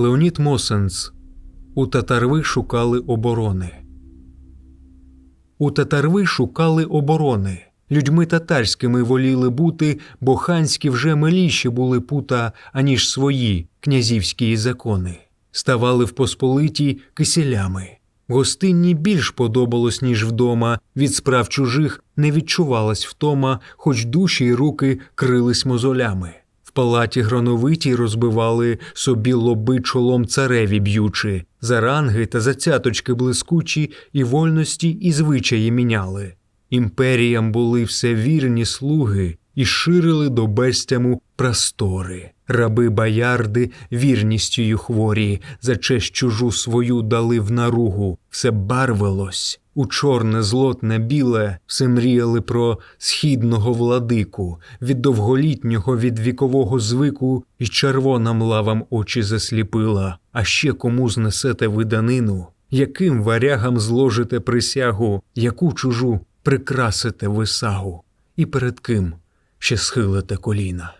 Леонід Мосенц У татарви шукали оборони. У татарви шукали оборони. Людьми татарськими воліли бути, бо ханські вже миліші були пута, аніж свої князівські закони. Ставали в посполиті киселями. Гостинні більш подобалось, ніж вдома. Від справ чужих не відчувалась втома, хоч душі й руки крились мозолями. Палаті грановиті розбивали собі лоби чолом цареві б'ючи, за ранги та за цяточки блискучі і вольності і звичаї міняли. Імперіям були все вірні слуги і ширили до бестяму простори. Раби боярди вірністю й хворі, за честь чужу свою дали в наругу, все барвилось. У чорне, злотне, біле все мріяли про східного владику, від довголітнього, від вікового звику, і червона млавам очі засліпила. А ще кому знесете виданину, яким варягам зложите присягу, яку чужу прикрасите висагу, і перед ким ще схилите коліна.